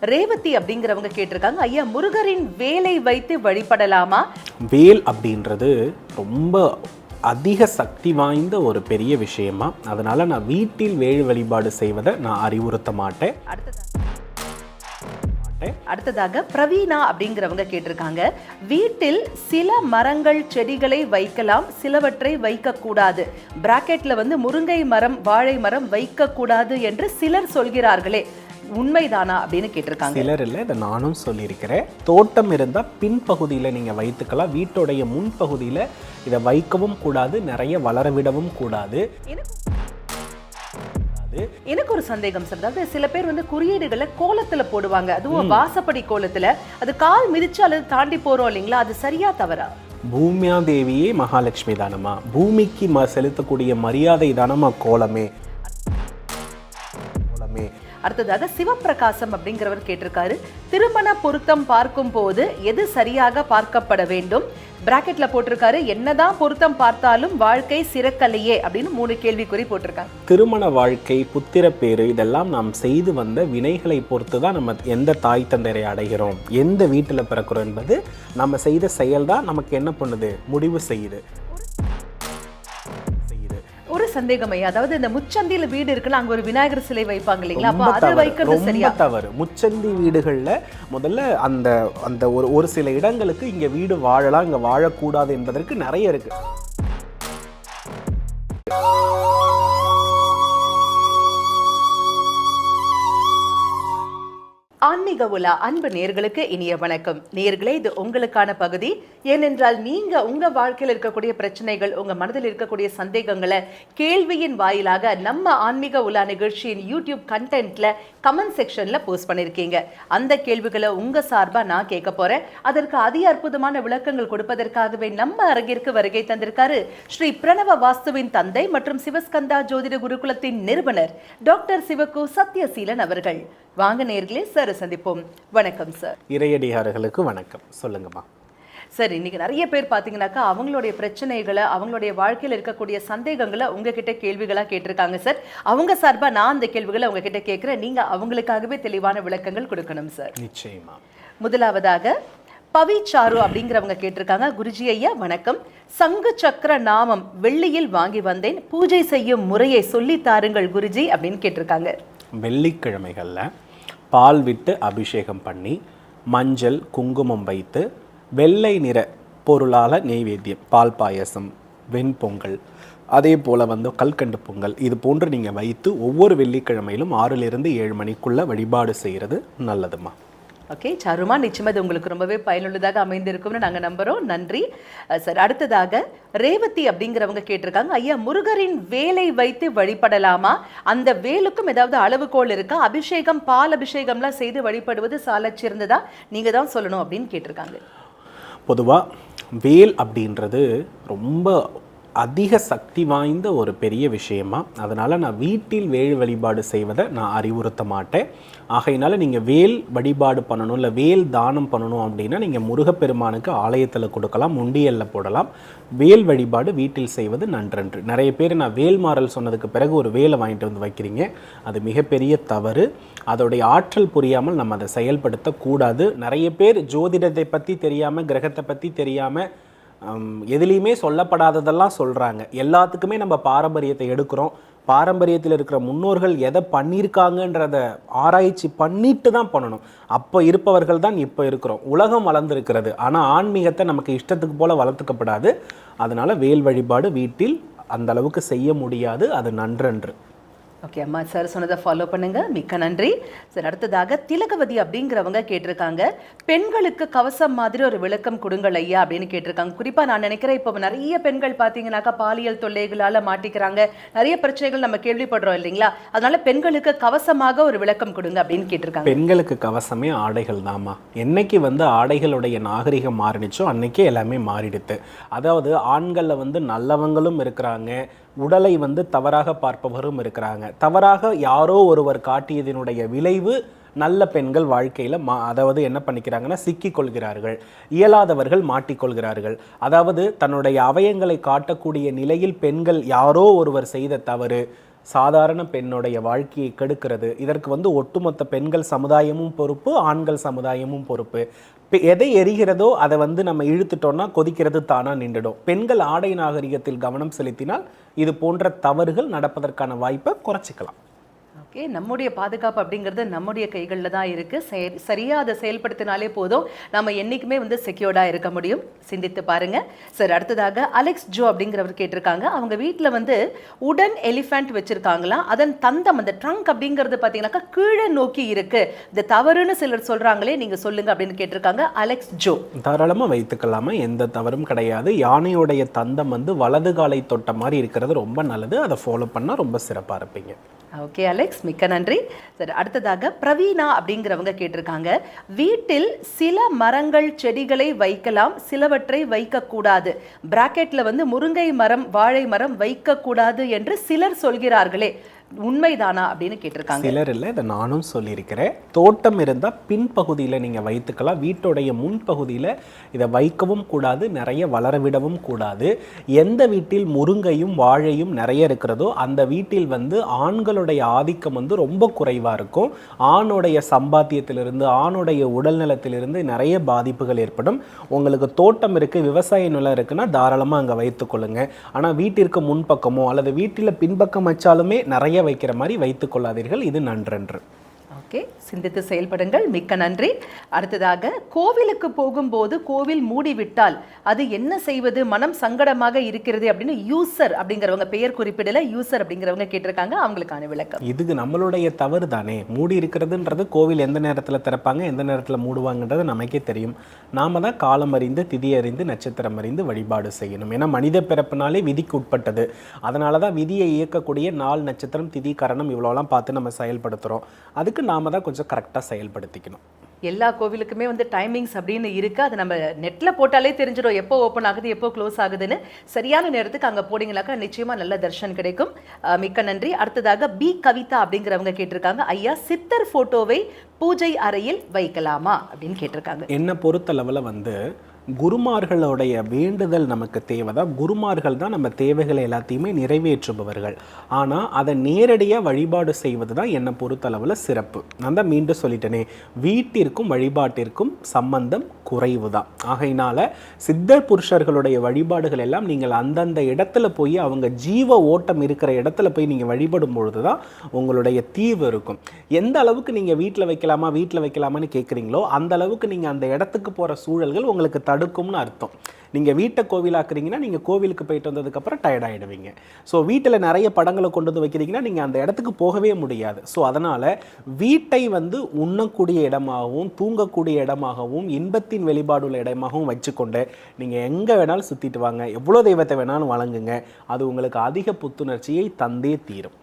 ரேவதி அப்படிங்கிறவங்க கேட்டிருக்காங்க. ஐயா முருகரின் வேலை வைத்து வழிபடலாமா? வேல் அப்படின்றது ரொம்ப அதிக சக்தி வாய்ந்த ஒரு பெரிய விஷயமா. அதனால நான் வீட்டில் வேல் வழிபாடு செய்வதை நான் அறிவுறுத்த மாட்டேன். அடுத்ததாக அடுத்ததாக பிரவீனா அப்படிங்கிறவங்க கேட்டிருக்காங்க. வீட்டில் சில மரங்கள் செடிகளை வைக்கலாம் சிலவற்றை வைக்கக்கூடாது. பிராக்கெட்ல வந்து முருங்கை மரம் வாழை மரம் வைக்கக்கூடாது என்று சிலர் சொல்கிறார்களே. உண்மைதானா அப்படின்னு கேட்டிருக்காங்க. சிலர் இல்லை இதை நானும் சொல்லியிருக்கிறேன். தோட்டம் இருந்தால் பின்பகுதியில் நீங்கள் வைத்துக்கலாம். வீட்டுடைய முன்பகுதியில் இதை வைக்கவும் கூடாது நிறைய வளர விடவும் கூடாது. எனக்கு- ஒரு சந்தேகம் சார். அதாவது சில பேர் வந்து குறியீடுகளை கோலத்துல போடுவாங்க. அதுவும் வாசப்படி கோலத்துல. அது கால் மிதிச்சு அல்லது தாண்டி போறோம் இல்லைங்களா? அது சரியா தவறா? பூமியா தேவியே மகாலட்சுமி தானம்மா. பூமிக்கு செலுத்தக்கூடிய மரியாதை கோலமே கோலமே. அடுத்ததாக சிவப்பிரகாசம் அப்படிங்கிறவர் கேட்டிருக்காரு. திருமண பொருத்தம் பார்க்கும் போது எது சரியாக பார்க்கப்பட வேண்டும்? பிராக்கெட்ல போட்டிருக்காரு என்னதான் பொருத்தம் பார்த்தாலும் வாழ்க்கை சிறக்கலையே அப்படின்னு மூணு கேள்விக்குறி போட்டிருக்காங்க. திருமண வாழ்க்கை புத்திரப்பேறு இதெல்லாம் நாம் செய்து வந்த வினைகளை பொறுத்து தான் நம்ம எந்த தாய் தந்தரை அடைகிறோம்? எந்த வீட்டில் பிறக்கிறோம் என்பது நம்ம செய்த செயல் தான் நமக்கு என்ன பண்ணுது? முடிவு செய்யுது. சந்தேகம். ஐயா அதாவது இந்த முச்சந்தியில வீடு இருக்குன்னா அங்க ஒரு விநாயகர் சிலை வைப்பாங்க இல்லைங்களா? அப்ப அது வைக்கிறது சரியா? தவறு. முச்சந்தி வீடுகளில் முதல்ல அந்த அந்த ஒரு ஒரு சில இடங்களுக்கு இங்க வீடு வாழலாம் இங்க வாழக்கூடாது என்பதற்கு நிறைய இருக்கு. ஆன்மீக உலா அன்பு நேர்களுக்கு இனிய வணக்கம். நேர்களே இது உங்களுக்கான பகுதி. ஏனென்றால் நீங்க உங்க வாழ்க்கையில் இருக்கக்கூடிய பிரச்சனைகள் உங்க மனதில் இருக்கக்கூடிய சந்தேகங்களை கேள்வியின் வாயிலாக நம்ம ஆன்மீக உலா நிகழ்ச்சியின் யூடியூப் கண்டென்ட்ல கமெண்ட் செக்ஷன்ல போஸ்ட் பண்ணிருக்கீங்க. அந்த கேள்விகளை உங்க சார்பா நான் கேட்க போறேன். அதற்கு அதி அற்புதமான விளக்கங்கள் கொடுப்பதற்காகவே நம்ம அரங்கிற்கு வருகை தந்திருக்காரு ஸ்ரீ பிரணவ வாஸ்துவின் தந்தை மற்றும் சிவஸ்கந்தா ஜோதிட குருகுலத்தின் நிறுவனர் டாக்டர் சிவகு சத்யசீலன் அவர்கள். வாங்க நேர்களே சார் சந்திப்போம். வணக்கம் சார். இறையடிகாரர்களுக்கு வணக்கம். சொல்லுங்கம்மா. சார் இன்னைக்கு நிறைய பேர் பார்த்தீங்கன்னாக்கா அவங்களுடைய பிரச்சனைகளை அவங்களுடைய வாழ்க்கையில் இருக்கக்கூடிய சந்தேகங்களை உங்ககிட்ட கேள்விகளா கேட்டிருக்காங்க சார். அவங்க சார்பா நான் அந்த கேள்விகளை உங்ககிட்ட கேட்குறேன். நீங்க அவங்களுக்காகவே தெளிவான விளக்கங்கள் கொடுக்கணும் சார். நிச்சயமா. முதலாவதாக பவி சாரு அப்படிங்கிறவங்க கேட்டிருக்காங்க. குருஜி ஐயா வணக்கம். சங்கு சக்கர நாமம் வெள்ளியில் வாங்கி வந்தேன். பூஜை செய்யும் முறையை சொல்லி தாருங்கள் குருஜி அப்படின்னு கேட்டிருக்காங்க. வெள்ளிக்கிழமைகளில் பால் விட்டு அபிஷேகம் பண்ணி மஞ்சள் குங்குமம் வைத்து வெள்ளை நிற பொருளால் நெய்வேத்தியம் பால் பாயசம் வெண்பொங்கல் அதே போல் வந்து கல்கண்டு பொங்கல் இது போன்று நீங்கள் வைத்து ஒவ்வொரு வெள்ளிக்கிழமையிலும் ஆறிலிருந்து ஏழு மணிக்குள்ளே வழிபாடு செய்கிறது நல்லதுமா ஓகே சாருமா நிச்சயமா இது உங்களுக்கு ரொம்பவே பயனுள்ளதாக அமைந்திருக்கும்னு நாங்கள் நம்புறோம். நன்றி. சார் அடுத்ததாக ரேவதி அப்படிங்கிறவங்க கேட்டிருக்காங்க. ஐயா முருகரின் வேலை வைத்து வழிபடலாமா? அந்த வேலுக்கும் ஏதாவது அளவுகோல் இருக்கா? அபிஷேகம் பால் அபிஷேகம்லாம் செய்து வழிபடுவது சாலச் சிறந்ததா? நீங்கள் தான் சொல்லணும் அப்படின்னு கேட்டிருக்காங்க. பொதுவாக வேல் அப்படின்றது ரொம்ப அதிக சக்தி வாய்ந்த ஒரு பெரிய விஷயமா அதனால் நான் வீட்டில் வேல் வழிபாடு செய்வதை நான் அறிவுறுத்த மாட்டேன். ஆகையினால நீங்கள் வேல் வழிபாடு பண்ணணும் இல்லை வேல் தானம் பண்ணணும் அப்படின்னா நீங்கள் முருகப்பெருமானுக்கு ஆலயத்தில் கொடுக்கலாம் உண்டியலில் போடலாம். வேல் வழிபாடு வீட்டில் செய்வது நன்றன்று. நிறைய பேர் நான் வேல் மாறல் சொன்னதுக்கு பிறகு ஒரு வேலை வாங்கிட்டு வந்து வைக்கிறீங்க. அது மிகப்பெரிய தவறு. அதோடைய ஆற்றல் புரியாமல் நம்ம அதை செயல்படுத்தக்கூடாது. நிறைய பேர் ஜோதிடத்தை பற்றி தெரியாமல் கிரகத்தை பற்றி தெரியாமல் எதுலேயுமே சொல்லப்படாததெல்லாம் சொல்கிறாங்க எல்லாத்துக்குமே நம்ம பாரம்பரியத்தை எடுக்கிறோம். பாரம்பரியத்தில் இருக்கிற முன்னோர்கள் எதை பண்ணியிருக்காங்கன்றத ஆராய்ச்சி பண்ணிட்டு தான் பண்ணணும். அப்போ இருப்பவர்கள் தான் இப்போ இருக்கிறோம். உலகம் வளர்ந்துருக்கிறது. ஆனால் ஆன்மீகத்தை நமக்கு இஷ்டத்துக்கு போல் வளர்த்துக்கப்படாது. அதனால் வேல் வழிபாடு வீட்டில் அந்த அளவுக்கு செய்ய முடியாது. அது நன்றன்று. ஓகே அம்மா சார் சொன்னதை ஃபாலோ பண்ணுங்க. மிக்க நன்றி. சார் அடுத்ததாக திலகவதி அப்படிங்கிறவங்க கேட்டிருக்காங்க. பெண்களுக்கு கவசம் மாதிரி ஒரு விளக்கம் கொடுங்கள் ஐயா அப்படின்னு கேட்டிருக்காங்க. குறிப்பாக நான் நினைக்கிறேன் இப்போ நிறைய பெண்கள் பார்த்தீங்கன்னாக்கா பாலியல் தொல்லைகளால் மாட்டிக்கிறாங்க. நிறைய பிரச்சனைகள் நம்ம கேள்விப்படுறோம் இல்லைங்களா? அதனால பெண்களுக்கு கவசமாக ஒரு விளக்கம் கொடுங்க அப்படின்னு கேட்டிருக்காங்க. பெண்களுக்கு கவசமே ஆடைகள் தாம்மா. என்னைக்கு வந்து ஆடைகளுடைய நாகரிகம் மாறினுச்சோ அன்னைக்கே எல்லாமே மாறிடுது அதாவது ஆண்களில் வந்து நல்லவங்களும் இருக்கிறாங்க உடலை வந்து தவறாக பார்ப்பவரும் இருக்கிறாங்க. தவறாக யாரோ ஒருவர் காட்டியதனுடைய விளைவு நல்ல பெண்கள் வாழ்க்கையில் மா அதாவது என்ன பண்ணிக்கிறாங்கன்னா சிக்கிக் கொள்கிறார்கள் இயலாதவர்கள் மாட்டிக்கொள்கிறார்கள். அதாவது தன்னுடைய அவயங்களை காட்டக்கூடிய நிலையில் பெண்கள் யாரோ ஒருவர் செய்த தவறு சாதாரண பெண்ணுடைய வாழ்க்கையை கெடுக்கிறது. இதற்கு வந்து ஒட்டுமொத்த பெண்கள் சமுதாயமும் பொறுப்பு ஆண்கள் சமுதாயமும் பொறுப்பு. எதை எரிகிறதோ அதை வந்து நம்ம இழுத்துட்டோம்னா கொதிக்கிறது தானா நின்றுடும். பெண்கள் ஆடை நாகரிகத்தில் கவனம் செலுத்தினால் இது போன்ற தவறுகள் நடப்பதற்கான வாய்ப்பை குறைச்சிக்கலாம். ஓகே நம்முடைய பாதுகாப்பு அப்படிங்கிறது நம்முடைய கைகளில் தான் இருக்குது செய- சரியாக அதை செயல்படுத்தினாலே போதும் நம்ம என்றைக்குமே வந்து செக்யூர்டாக இருக்க முடியும். சிந்தித்து பாருங்கள் சார் அடுத்ததாக அலெக்ஸ் ஜோ அப்படிங்கிறவர் கேட்டிருக்காங்க. அவங்க வீட்டில் வந்து உடன் எலிஃபண்ட் வச்சுருக்காங்களாம் அதன் தந்தம் அந்த ட்ரங்க் அப்படிங்கிறது பார்த்தீங்கன்னாக்கா கீழே நோக்கி இருக்குது இது தவறுன்னு சிலர் சொல்கிறாங்களே நீங்கள் சொல்லுங்கள் அப்படின்னு கேட்டிருக்காங்க அலெக்ஸ் ஜோ தாராளமாக வைத்துக்கலாமா? எந்த தவறும் கிடையாது. யானையோடைய தந்தம் வந்து வலது காலை தொட்ட மாதிரி இருக்கிறது. ரொம்ப நல்லது. அதை ஃபாலோ பண்ணால் ரொம்ப சிறப்பாக இருப்பீங்க. ஓகே அலெக்ஸ் மிக்க நன்றி. சரி அடுத்ததாக பிரவீனா அப்படிங்கிறவங்க கேட்டிருக்காங்க. வீட்டில் சில மரங்கள் செடிகளை வைக்கலாம் சிலவற்றை வைக்கக்கூடாது. பிராக்கெட்டில் வந்து முருங்கை மரம் வாழை மரம் வைக்கக்கூடாது என்று சிலர் சொல்கிறார்களே. உண்மைதானா அப்படின்னு கேட்டிருக்காங்க. சிலர் இல்லை இதை நானும் சொல்லியிருக்கிறேன். தோட்டம் இருந்தால் பின்பகுதியில் நீங்கள் வைத்துக்கலாம். வீட்டுடைய முன்பகுதியில் இதை வைக்கவும் கூடாது நிறைய வளரவிடவும் கூடாது. எந்த வீட்டில் முருங்கையும் வாழையும் நிறைய இருக்கிறதோ அந்த வீட்டில் வந்து ஆண்களுடைய ஆதிக்கம் வந்து ரொம்ப குறைவாக இருக்கும். ஆணுடைய சம்பாத்தியத்திலிருந்து ஆணுடைய உடல்நலத்திலிருந்து நிறைய பாதிப்புகள் ஏற்படும். உங்களுக்கு தோட்டம் இருக்குது விவசாய நிலம் இருக்குன்னா தாராளமாக அங்கே வைத்துக்கொள்ளுங்க ஆனால் வீட்டிற்கு முன்பக்கமோ அல்லது வீட்டில் பின்பக்கம் வச்சாலுமே நிறைய வைக்கிற மாதிரி வைத்துக் கொள்ளாதீர்கள். இது நன்றன்று. ஓகே சிந்தித்து செயல்படுங்கள். மிக்க நன்றி. அடுத்ததாக கோவிலுக்கு போகும்போது கோவில் மூடிவிட்டால் அது என்ன செய்வது? மனம் சங்கடமாக இருக்கிறது அப்படின்னு யூசர் அப்படிங்கிறவங்க பெயர் குறிப்பிடல யூசர் அப்படிங்கிறவங்க கேட்டிருக்காங்க. அவங்களுக்கான விளக்கம். இதுக்கு நம்மளுடைய தவறு தானே. மூடி இருக்கிறதுன்றது கோவில் எந்த நேரத்தில் திறப்பாங்க எந்த நேரத்தில் மூடுவாங்கன்றது நமக்கே தெரியும். நாம தான் காலம் அறிந்து திதி அறிந்து நட்சத்திரம் அறிந்து வழிபாடு செய்யணும். ஏன்னா மனித பிறப்புனாலே விதிக்கு உட்பட்டது. அதனால தான் விதியை இயக்கக்கூடிய நாள் நட்சத்திரம் திதி கரணம் இவ்வளோலாம் பார்த்து நம்ம செயல்படுத்துகிறோம் அதுக்கு நாம் தான் கொஞ்சம் கரெக்டாக செயல்படுத்திக்கணும். எல்லா கோவிலுக்குமே வந்து டைமிங்ஸ் அப்படின்னு இருக்கு. அது நம்ம நெட்ல போட்டாலே தெரிஞ்சிடும் எப்போ ஓப்பன் ஆகுது எப்போ க்ளோஸ் ஆகுதுன்னு. சரியான நேரத்துக்கு அங்க போனீங்கனாக்கா நிச்சயமா நல்ல தர்ஷன் கிடைக்கும். மிக்க நன்றி. அடுத்ததாக பி கவிதா அப்படிங்கிறவங்க கேட்டிருக்காங்க. ஐயா சித்தர் போட்டோவை பூஜை அறையில் வைக்கலாமா அப்படின்னு கேட்டிருக்காங்க. என்னை பொறுத்தளவில் வந்து குருமார்களுடைய வேண்டுதல் நமக்கு தேவைதான் குருமார்கள் தான் நம்ம தேவைகளை எல்லாத்தையுமே நிறைவேற்றுபவர்கள். ஆனால் அதை நேரடியாக வழிபாடு செய்வது தான் என்னை பொறுத்தளவில் சிறப்பு. நான் தான் மீண்டும் சொல்லிட்டேனே வீட்டிற்கும் வழிபாட்டிற்கும் சம்பந்தம் குறைவு தான் ஆகையினால சித்தர் புருஷர்களுடைய வழிபாடுகள் எல்லாம் நீங்கள் அந்தந்த இடத்துல போய் அவங்க ஜீவ ஓட்டம் இருக்கிற இடத்துல போய் நீங்கள் வழிபடும் பொழுது தான் உங்களுடைய தீவு இருக்கும். எந்த அளவுக்கு நீங்கள் வீட்டில் வைக்கலாமா வீட்டில் வைக்கலாமான்னு கேட்குறீங்களோ அந்த அளவுக்கு நீங்கள் அந்த இடத்துக்கு போகிற சூழல்கள் உங்களுக்கு தடு தடுக்கும்னு அர்த்தம். நீங்கள் வீட்டை கோவிலாக்குறீங்கன்னா நீங்கள் கோவிலுக்கு போயிட்டு வந்ததுக்கப்புறம் டயர்ட் ஆகிடுவீங்க ஸோ வீட்டில் நிறைய படங்களை கொண்டு வந்து வைக்கிறீங்கன்னா நீங்கள் அந்த இடத்துக்கு போகவே முடியாது. ஸோ அதனால் வீட்டை வந்து உண்ணக்கூடிய இடமாகவும் தூங்கக்கூடிய இடமாகவும் இன்பத்தின் வெளிப்பாடு உள்ள இடமாகவும் வச்சுக்கொண்டு நீங்கள் எங்கே வேணாலும் சுற்றிட்டு வாங்க. எவ்வளோ தெய்வத்தை வேணாலும் வழங்குங்க அது உங்களுக்கு அதிக புத்துணர்ச்சியை தந்தே தீரும்.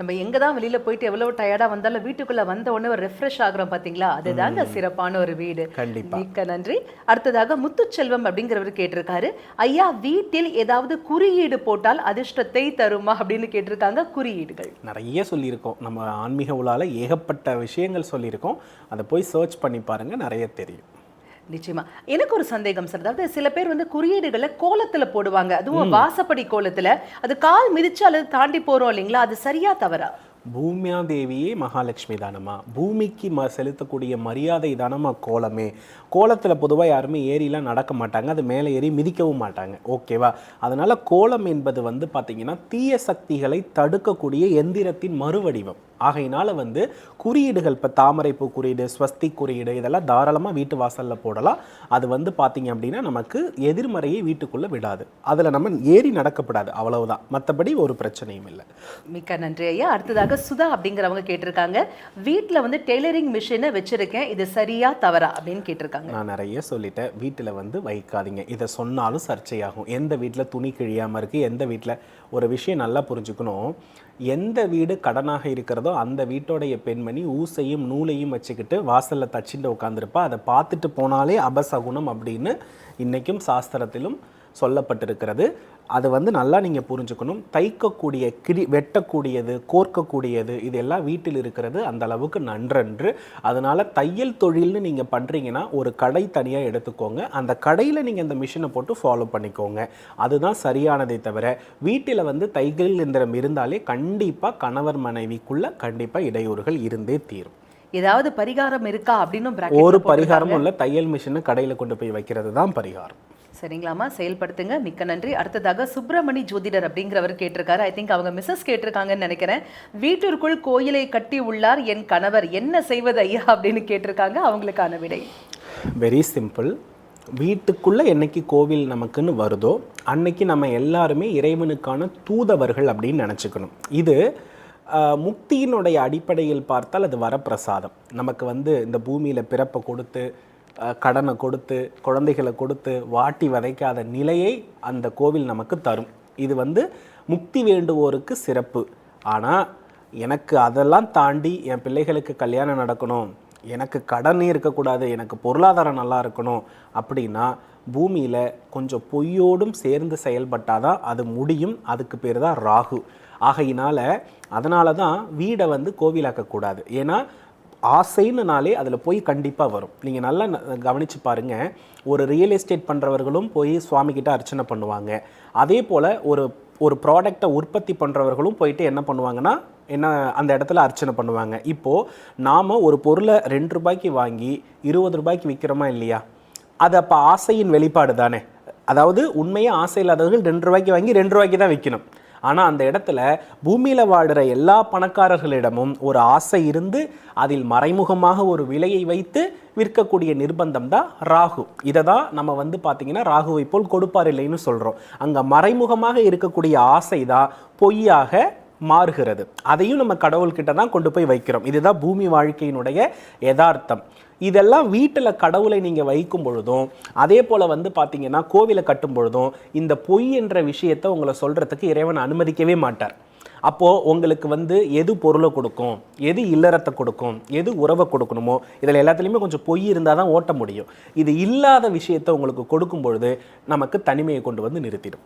நம்ம எங்க தான் வெளியில போயிட்டு எவ்வளவு டயர்டா வந்தாலும் வீட்டுக்குள்ள வந்த உடனே ஒரு ரெஃப்ரெஷ் ஆகுறோம் பாத்தீங்களா? அதுதாங்க சிறப்பான ஒரு வீடு. மிக்க நன்றி. அடுத்ததாக முத்துச்செல்வம் அப்படிங்கிறவர் கேட்டிருக்காரு. ஐயா வீட்டில் ஏதாவது குறியீடு போட்டால் அதிர்ஷ்டத்தை தருமா அப்படின்னு கேட்டிருக்காங்க குறியீடுகள். நிறைய சொல்லியிருக்கோம். நம்ம ஆன்மீக உலால ஏகப்பட்ட விஷயங்கள் சொல்லியிருக்கோம். அதை போய் சர்ச் பண்ணி பாருங்க நிறைய தெரியும். நிச்சயமா. எனக்கு ஒரு சந்தேகம் சார் அதாவது சில பேர் வந்து குறியீடுகளை கோலத்துல போடுவாங்க. அதுவும் வாசப்படி கோலத்துல. அது கால் மிதிச்சு அல்லது தாண்டி போறோம் இல்லைங்களா? அது சரியா தவறா? பூமியா தேவியே மகாலட்சுமி தானமா பூமிக்கு ம செலுத்தக்கூடிய மரியாதை தானமா கோலமே. கோலத்தில் பொதுவாக யாருமே ஏறிலாம் நடக்க மாட்டாங்க. அது மேலே ஏறி மிதிக்கவும் மாட்டாங்க. ஓகேவா அதனால கோலம் என்பது வந்து பார்த்தீங்கன்னா தீய சக்திகளை தடுக்கக்கூடிய எந்திரத்தின் மறுவடிவம். ஆகையினால் வந்து குறியீடுகள் இப்போ தாமரைப்பூ குறியீடு ஸ்வஸ்தி குறியீடு இதெல்லாம் தாராளமாக வீட்டு வாசலில் போடலாம். அது வந்து பார்த்தீங்க அப்படின்னா நமக்கு எதிர்மறையை வீட்டுக்குள்ளே விடாது. அதில் நம்ம ஏறி நடக்கப்படாது. அவ்வளவுதான். மற்றபடி ஒரு பிரச்சனையும் இல்லை. மிக்க நன்றி ஐயா. அடுத்ததாக சுதா அப்படிங்கிறவங்க கேட்டிருக்காங்க. வீட்டில் வந்து டெய்லரிங் மிஷினை வச்சிருக்கேன். இது சரியா தவறா அப்படின்னு கேட்டிருக்காங்க. நான் நிறைய சொல்லிட்டேன். வீட்டில் வந்து வைக்காதீங்க. இதை சொன்னாலும் சர்ச்சையாகும். எந்த வீட்டில் துணி கிழியாமல் இருக்குது எந்த வீட்டில் ஒரு விஷயம் நல்லா புரிஞ்சுக்கணும். எந்த வீடு கடனாக இருக்கிறதோ அந்த வீட்டோடைய பெண்மணி ஊசையும் நூலையும் வச்சுக்கிட்டு வாசலில் தச்சிட்டு உட்காந்துருப்பா அதை பார்த்துட்டு போனாலே அபசகுணம் அப்படின்னு இன்றைக்கும் சாஸ்திரத்திலும் சொல்லப்பட்டிருக்கிறது. அது வந்து நல்லா நீங்கள் புரிஞ்சுக்கணும். தைக்கக்கூடிய கிரி வெட்டக்கூடியது கோர்க்கக்கூடியது இதெல்லாம் வீட்டில் இருக்கிறது அந்த அளவுக்கு நன்றன்று. அதனால் தையல் தொழில்னு நீங்கள் பண்ணுறீங்கன்னா ஒரு கடை தனியாக எடுத்துக்கோங்க. அந்த கடையில் நீங்கள் இந்த மிஷினை போட்டு ஃபாலோ பண்ணிக்கோங்க. அதுதான் சரியானதை தவிர வீட்டில் வந்து தையல் இயந்திரம் இருந்தாலே கண்டிப்பாக கணவர் மனைவிக்குள்ள கண்டிப்பாக இடையூறுகள் இருந்தே தீரும். ஏதாவது பரிகாரம் இருக்கா அப்படின்னு ஒரு. பரிகாரமும் இல்லை. தையல் மிஷினை கடையில் கொண்டு போய் வைக்கிறது தான் பரிகாரம். சரிங்களாம்மா? செயல்படுத்துங்க. மிக்க நன்றி. அடுத்ததாக சுப்பிரமணி ஜோதிடர் அப்படிங்கிறவர் கேட்டிருக்காரு. ஐ திங்க் அவங்க மிஸ்ஸஸ் கேட்டிருக்காங்கன்னு நினைக்கிறேன். வீட்டிற்குள் கோயிலை கட்டி உள்ளார் என் கணவர். என்ன செய்வது ஐயா அப்படின்னு கேட்டிருக்காங்க. அவங்களுக்கான விடை. வெரி சிம்பிள் வீட்டுக்குள்ளே என்னைக்கு கோவில் நமக்குன்னு வருதோ அன்னைக்கு நம்ம எல்லாருமே இறைவனுக்கான தூதவர்கள் அப்படின்னு நினச்சிக்கணும். இது முக்தியினுடைய அடிப்படையில் பார்த்தால் அது வரப்பிரசாதம். நமக்கு வந்து இந்த பூமியில் பிறப்பை கொடுத்து கடனை கொடுத்து குழந்தைகளை கொடுத்து வாட்டி வதைக்காத நிலையை அந்த கோவில் நமக்கு தரும். இது வந்து முக்தி வேண்டுவோருக்கு சிறப்பு. ஆனால் எனக்கு அதெல்லாம் தாண்டி என் பிள்ளைகளுக்கு கல்யாணம் நடக்கணும் எனக்கு கடனே இருக்கக்கூடாது எனக்கு பொருளாதாரம் நல்லா இருக்கணும் அப்படின்னா பூமியில் கொஞ்சம் பொய்யோடும் சேர்ந்து செயல்பட்டாதான் அது முடியும் அதுக்கு பேர் தான் ராகு. ஆகையினால் அதனால தான் வீடை வந்து கோவிலாக்கக்கூடாது. ஏன்னா ஆசைன்னுனாலே அதில் போய் கண்டிப்பாக வரும். நீங்கள் நல்லா கவனித்து பாருங்கள் ஒரு ரியல் எஸ்டேட் பண்ணுறவர்களும் போய் சுவாமிக்கிட்ட அர்ச்சனை பண்ணுவாங்க. அதே போல் ஒரு ஒரு ப்ராடக்டை உற்பத்தி பண்ணுறவர்களும் போயிட்டு என்ன பண்ணுவாங்கன்னா என்ன அந்த இடத்துல அர்ச்சனை பண்ணுவாங்க. இப்போது நாம் ஒரு பொருளை ரெண்டு ரூபாய்க்கு வாங்கி இருபது ரூபாய்க்கு விற்கிறோமா இல்லையா? அது அப்போ ஆசையின் வெளிப்பாடு தானே. அதாவது உண்மையாக ஆசை இல்லாதவர்கள் ரெண்டு ரூபாய்க்கு வாங்கி ரெண்டு ரூபாய்க்கு தான் விற்கணும் ஆனால் அந்த இடத்துல பூமியில் வாடுற எல்லா பணக்காரர்களிடமும் ஒரு ஆசை இருந்து அதில் மறைமுகமாக ஒரு விலையை வைத்து விற்கக்கூடிய நிர்பந்தம் தான் ராகு. இதை தான் நம்ம வந்து பார்த்தீங்கன்னா ராகுவை போல் கொடுப்பார் இல்லைன்னு சொல்கிறோம் அங்கே மறைமுகமாக இருக்கக்கூடிய ஆசை தான் பொய்யாக மாறுகிறது. அதையும் நம்ம கடவுள்கிட்ட தான் கொண்டு போய் வைக்கிறோம். இதுதான் பூமி வாழ்க்கையினுடைய யதார்த்தம். இதெல்லாம் வீட்டில் கடவுளை நீங்கள் வைக்கும் பொழுதும் அதே போல் வந்து பார்த்தீங்கன்னா கோவிலை கட்டும் பொழுதும் இந்த பொய் என்ற விஷயத்தை உங்களை சொல்கிறதுக்கு இறைவன் அனுமதிக்கவே மாட்டார். அப்போது உங்களுக்கு வந்து எது பொருளை கொடுக்கும் எது இல்லறத்தை கொடுக்கும் எது உறவை கொடுக்கணுமோ இதில் எல்லாத்துலேயுமே கொஞ்சம் பொய் இருந்தால் தான் ஓட்ட முடியும். இது இல்லாத விஷயத்தை உங்களுக்கு கொடுக்கும் பொழுது நமக்கு தனிமையை கொண்டு வந்து நிறுத்திடும்.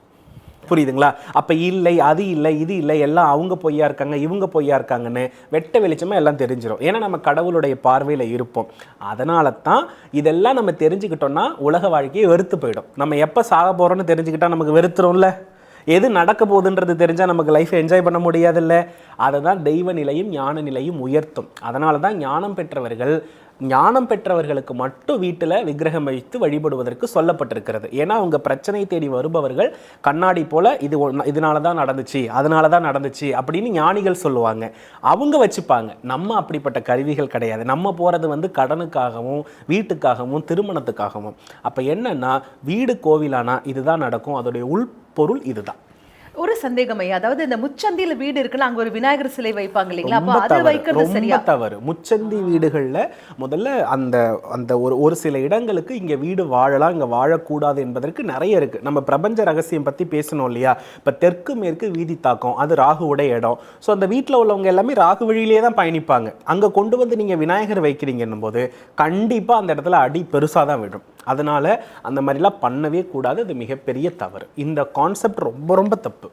புரியுதுங்களா? அப்போ இல்லை அது இல்லை இது இல்லை எல்லாம் அவங்க பொய்யா இருக்காங்க இவங்க பொய்யா இருக்காங்கன்னு வெட்ட வெளிச்சமாக எல்லாம் தெரிஞ்சிடும் ஏன்னா நம்ம கடவுளுடைய பார்வையில் இருப்போம். அதனால தான் இதெல்லாம் நம்ம தெரிஞ்சுக்கிட்டோம்னா உலக வாழ்க்கையை வெறுத்து போயிடும். நம்ம எப்போ சாக போகிறோம்னு தெரிஞ்சுக்கிட்டா நமக்கு வெறுத்துரும்ல? எது நடக்க போகுதுன்றது தெரிஞ்சால் நமக்கு லைஃப்பை என்ஜாய் பண்ண முடியாதுல்ல? அதை தான் தெய்வ நிலையும் ஞான நிலையும் உயர்த்தும். அதனால தான் ஞானம் பெற்றவர்கள் ஞானம் பெற்றவர்களுக்கு மட்டும் வீட்டில் விக்கிரகம் வைத்து வழிபடுவதற்கு சொல்லப்பட்டிருக்கிறது. ஏன்னா அவங்க பிரச்சனை தேடி வருபவர்கள் கண்ணாடி போல இது இதனால தான் நடந்துச்சு அதனால தான் நடந்துச்சு அப்படின்னு ஞானிகள் சொல்லுவாங்க. அவங்க வச்சுப்பாங்க. நம்ம அப்படிப்பட்ட கருவிகள் கிடையாது. நம்ம போகிறது வந்து கடனுக்காகவும் வீட்டுக்காகவும் திருமணத்துக்காகவும். அப்போ என்னன்னா வீடு கோவிலானா இதுதான் நடக்கும். அதோடைய உள்பொருள் இதுதான். ஒரு சந்தேகம். ஐயா அதாவது இந்த முச்சந்தியில வீடு இருக்குல்ல அங்க ஒரு விநாயகர் சிலை வைப்பாங்க இல்லைங்களா? அப்ப அது வைக்கிறது சரியா? தவறு. முச்சந்தி வீடுகளில் முதல்ல அந்த அந்த ஒரு ஒரு சில இடங்களுக்கு இங்கே வீடு வாழலாம் இங்கே வாழக்கூடாது என்பதற்கு நிறைய இருக்கு. நம்ம பிரபஞ்ச ரகசியம் பற்றி பேசணும் இல்லையா? இப்போ தெற்கு மேற்கு வீதி தாக்கம் அது ராகுவுடைய இடம். ஸோ அந்த வீட்டில் உள்ளவங்க எல்லாமே ராகு வழியிலே தான் பயணிப்பாங்க. அங்கே கொண்டு வந்து நீங்கள் விநாயகர் வைக்கிறீங்கன்னும் போது கண்டிப்பாக அந்த இடத்துல அடி பெருசாக தான் விடும் அதனால் அந்த மாதிரிலாம் பண்ணவே கூடாது. அது மிகப்பெரிய தவறு. இந்த கான்செப்ட் ரொம்ப ரொம்ப தப்பு.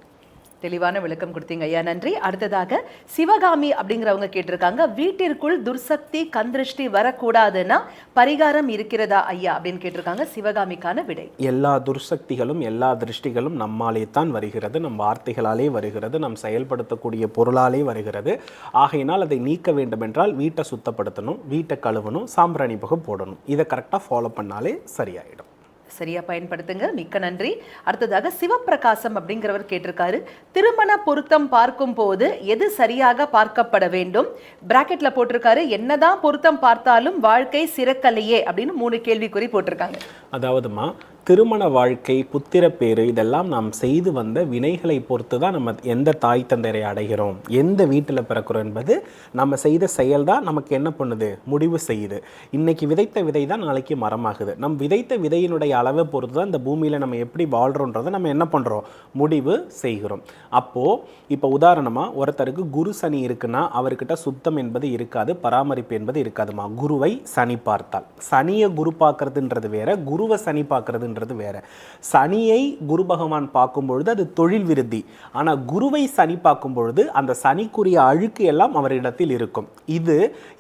தெளிவான விளக்கம் கொடுத்தீங்க ஐயா. நன்றி. அடுத்ததாக சிவகாமி அப்படிங்கிறவங்க கேட்டிருக்காங்க. வீட்டிற்குள் துர்சக்தி கந்திருஷ்டி வரக்கூடாதுன்னா பரிகாரம் இருக்கிறதா ஐயா அப்படின்னு கேட்டிருக்காங்க. சிவகாமிக்கான விடை. எல்லா துர்சக்திகளும் எல்லா திருஷ்டிகளும் நம்மாலே தான் வருகிறது. நம் வார்த்தைகளாலே வருகிறது. நம் செயல்படுத்தக்கூடிய பொருளாலே வருகிறது. ஆகையினால் அதை நீக்க வேண்டும் என்றால் வீட்டை சுத்தப்படுத்தணும் வீட்டை கழுவணும் சாம்பிராணி புகை போடணும். இதை கரெக்டாக ஃபாலோ பண்ணாலே சரியாயிடும். சரியா பயன்படுத்துங்க. மிக்க நன்றி. அடுத்ததாக சிவப்பிரகாசம் அப்படிங்கிறவர் கேட்டிருக்காரு. திருமண பொருத்தம் பார்க்கும் போது எது சரியாக பார்க்கப்பட வேண்டும்? பிராக்கெட்ல போட்டிருக்காரு. என்னதான் பொருத்தம் பார்த்தாலும் வாழ்க்கை சிறக்கலையே அப்படின்னு மூணு கேள்விக்குறி போட்டிருக்காங்க. அதாவதுமா திருமண வாழ்க்கை புத்திரப்பேறு இதெல்லாம் நாம் செய்து வந்த வினைகளை பொறுத்து தான் நம்ம எந்த தாய் தந்தையரை அடைகிறோம் எந்த வீட்டில் பிறக்கிறோம் என்பது நம்ம செய்த செயல் தான் நமக்கு என்ன பண்ணுது? முடிவு செய்யுது. இன்னைக்கு விதைத்த விதை தான் நாளைக்கு மரமாகுது. நம் விதைத்த விதையினுடைய அளவை பொறுத்து தான் இந்த பூமியில் நம்ம எப்படி வாழ்கிறோன்றதை நம்ம என்ன பண்ணுறோம் முடிவு செய்கிறோம். அப்போது இப்போ உதாரணமாக ஒருத்தருக்கு குரு சனி இருக்குன்னா அவர்கிட்ட சுத்தம் என்பது இருக்காது பராமரிப்பு என்பது இருக்காதுமா? குருவை சனி பார்த்தால். சனியை குரு பார்க்கறதுன்றது வேற குருவை சனி பார்க்கறது ஆகுதுன்றது வேற. சனியை குரு பகவான் பார்க்கும் பொழுது அது தொழில் விருத்தி. ஆனா குருவை சனி பார்க்கும் பொழுது அந்த சனிக்குரிய அழுக்கு எல்லாம் அவரிடத்தில் இருக்கும். இது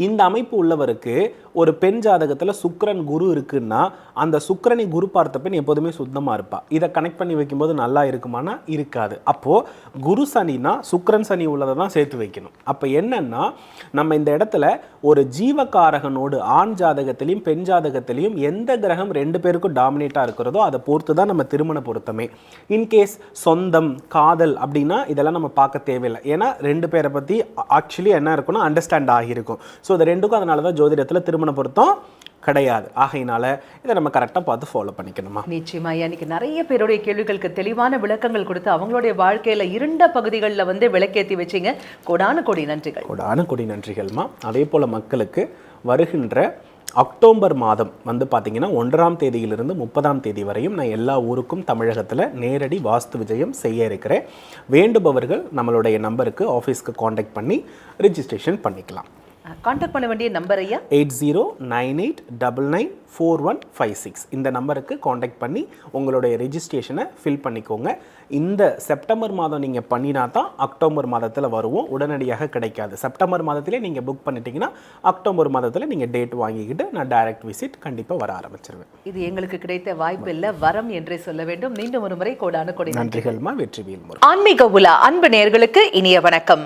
இந்த அமைப்பு உள்ளவருக்கு ஒரு பெண் ஜாதகத்துல சுக்கிரன் குரு இருக்குன்னா அந்த சுக்கிரனை குரு பார்த்த பெண் எப்போதுமே சுத்தமா இருப்பாள் இதை கனெக்ட் பண்ணி வைக்கும்போது நல்லா இருக்குமானா? இருக்காது. அப்போ குரு சனினா சுக்கிரன் சனி உள்ளதை தான் சேர்த்து வைக்கணும். அப்போ என்னன்னா நம்ம இந்த இடத்துல ஒரு ஜீவகாரகனோடு ஆண் ஜாதகத்திலையும் பெண் ஜாதகத்திலையும் எந்த கிரகம் ரெண்டு பேருக்கும் டாமினேட்டாக இருக்கிறதோ அதை பொறுத்து தான் நம்ம திருமண பொருத்தமே. இன்கேஸ் சொந்தம் காதல் அப்படின்னா இதெல்லாம் நம்ம பார்க்க தேவையில்லை. ஏன்னா ரெண்டு பேரை பற்றி ஆக்சுவலி என்ன இருக்குன்னா அண்டர்ஸ்டாண்ட் ஆகியிருக்கும். ஸோ இது ரெண்டுக்கும் அதனால தான் ஜோதிடத்தில் திருமண பொருத்தம் கிடையாது. ஆகையினால இதை நம்ம கரெக்டாக பார்த்து ஃபாலோ பண்ணிக்கணுமா? நிச்சயமா இன்னைக்கு நிறைய பேருடைய கேள்விகளுக்கு தெளிவான விளக்கங்கள் கொடுத்து அவங்களுடைய வாழ்க்கையில இருண்ட பகுதிகளில் வந்து விளக்கேத்தி வச்சீங்க. கொடான கொடி நன்றிகள். கொடான கொடி நன்றிகள்மா. அதே போல் மக்களுக்கு வருகின்ற அக்டோபர் மாதம் வந்து பார்த்திங்கன்னா ஒன்றாம் தேதியிலிருந்து முப்பதாம் தேதி வரையும் நான் எல்லா ஊருக்கும் தமிழகத்தில் நேரடி வாஸ்து விஜயம் செய்ய இருக்கிறேன். வேண்டுபவர்கள் நம்மளுடைய நம்பருக்கு ஆஃபீஸ்க்கு காண்டாக்ட் பண்ணி ரிஜிஸ்ட்ரேஷன் பண்ணிக்கலாம். கான்டாக்ட் பண்ண வேண்டிய நம்பர் ஐயா? Eight zero nine eight double nine four one five six. இந்த நம்பருக்கு காண்டாக்ட் பண்ணி உங்களுடைய ரெஜிஸ்ட்ரேஷனை ஃபில் பண்ணிக்கோங்க. இந்த செப்டம்பர் மாதம் நீங்கள் பண்ணினா தான் அக்டோபர் மாதத்தில் வருவோம். உடனடியாக கிடைக்காது. செப்டம்பர் மாதத்திலே நீங்கள் புக் பண்ணிட்டீங்கன்னா அக்டோபர் மாதத்தில் நீங்கள் டேட் வாங்கிக்கிட்டு நான் டைரக்ட் விசிட் கண்டிப்பாக வர ஆரம்பிச்சிருவேன். இது எங்களுக்கு கிடைத்த வாய்ப்பு இல்ல வரம் என்றே சொல்ல வேண்டும். மீண்டும் ஒரு முறை கோடான கொடி நன்றி நன்றிகள்மா வெற்றிவேல் முருகன் ஆன்மீக உலா அன்பு நேயர்களுக்கு இனிய வணக்கம்.